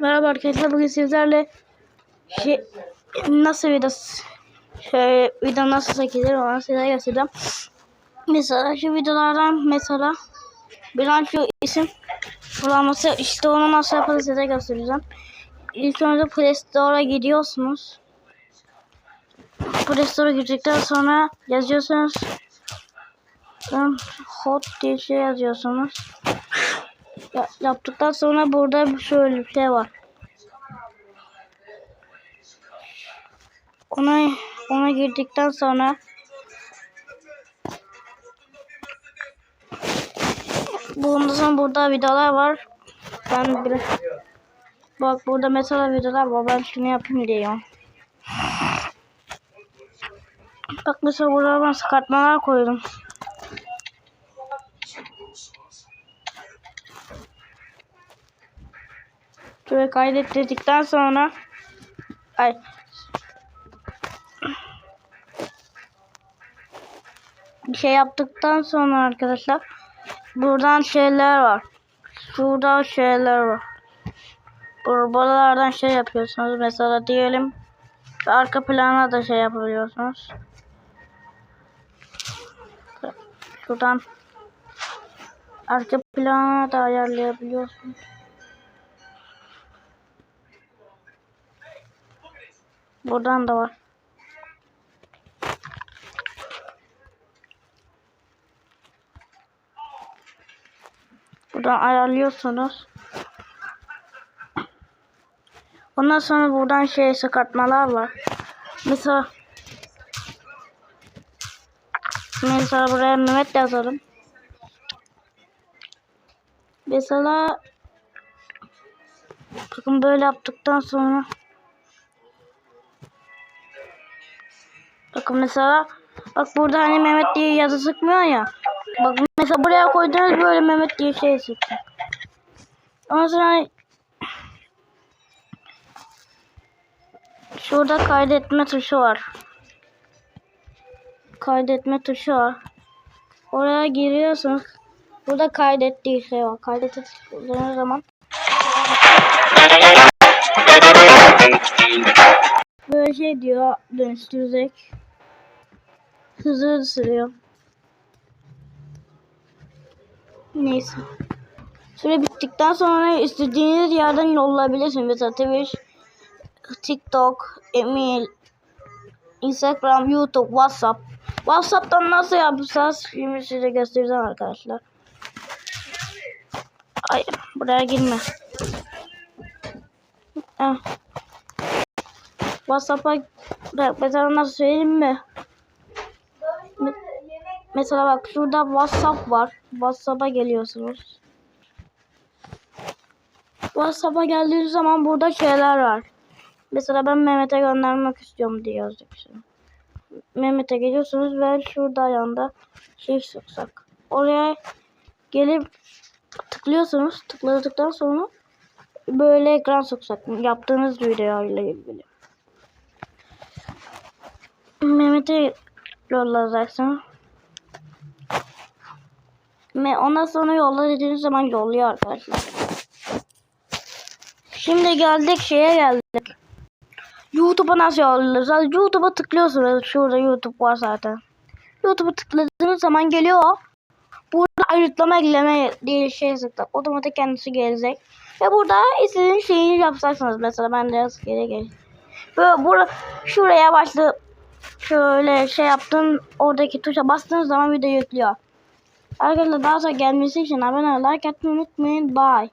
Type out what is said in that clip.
Merhaba arkadaşlar bugün sizlerle şey nasıl video şey video nasıl çekilir onu size göstereceğim. Mesela şu videolardan mesela bilanço isim bulanması işte onu nasıl yapılır size göstereceğim. İlk önce Play Store'a gidiyorsunuz. Play Store'a girdikten sonra yazıyorsunuz. Hot diye şey yazıyorsunuz. Ya, yaptıktan sonra burada şöyle bir şey var. Ona ona girdikten sonra sonra burada videolar var. Ben bir bak burada mesela videolar var. Ben şunu yapayım diyorum. Bak mesela burada ben çıkartmalar koydum. Şöyle kaydet dedikten sonra ay bir şey yaptıktan sonra arkadaşlar buradan şeyler var. Şurada şeyler var. Bur- Buralardan şey yapıyorsunuz. Mesela diyelim arka plana da şey yapabiliyorsunuz. Şuradan arka plana da ayarlayabiliyorsunuz. Buradan da var. Buradan ayarlıyorsunuz. Ondan sonra buradan şey çıkartmalar var. Mesela Mesela buraya Mehmet yazalım. Mesela bakın böyle yaptıktan sonra Bakın mesela bak burada hani Mehmet diye yazı sıkmıyor ya. Bak mesela buraya koydunuz böyle Mehmet diye şey sıkıyor. Ondan sonra hani şurada kaydetme tuşu var. Kaydetme tuşu var. Oraya giriyorsunuz. Burada kaydettiği şey var. Kaydettiğiniz zaman böyle şey diyor dönüştürecek. Hızlı sürüyor. Neyse. Süre bittikten sonra istediğiniz yerden yollayabilirsiniz. Mesela Twitch, TikTok, email, Instagram, YouTube, WhatsApp. WhatsApp'tan nasıl yapacağız? Şimdi size göstereceğim arkadaşlar. Ay buraya girme. Eh. WhatsApp'a mesela nasıl söyleyeyim mi? Me- Mesela bak şurada WhatsApp var. WhatsApp'a geliyorsunuz. WhatsApp'a geldiğiniz zaman burada şeyler var. Mesela ben Mehmet'e göndermek istiyorum diye şimdi. Mehmet'e geliyorsunuz ve şurada yanında şey sıksak. Oraya gelip tıklıyorsunuz. Tıkladıktan sonra böyle ekran soksak. Yaptığınız video ile ilgili. Mehmet'e yollayacaksın. Ve ondan sonra yolla dediğiniz zaman yolluyor arkadaşlar. Şimdi geldik şeye geldik. YouTube'a nasıl yolluyoruz? YouTube'a tıklıyorsunuz. Şurada YouTube var zaten. YouTube'a tıkladığınız zaman geliyor. Burada ayırtlama ekleme diye şey sıktı. Otomatik kendisi gelecek. Ve burada istediğiniz şeyi yapacaksınız. Mesela ben de geri gel. Böyle burada şuraya başlı şöyle şey yaptım. Oradaki tuşa bastığınız zaman video yüklüyor. Arkadaşlar daha sonra gelmesi için abone olmayı like atmayı unutmayın. Bye.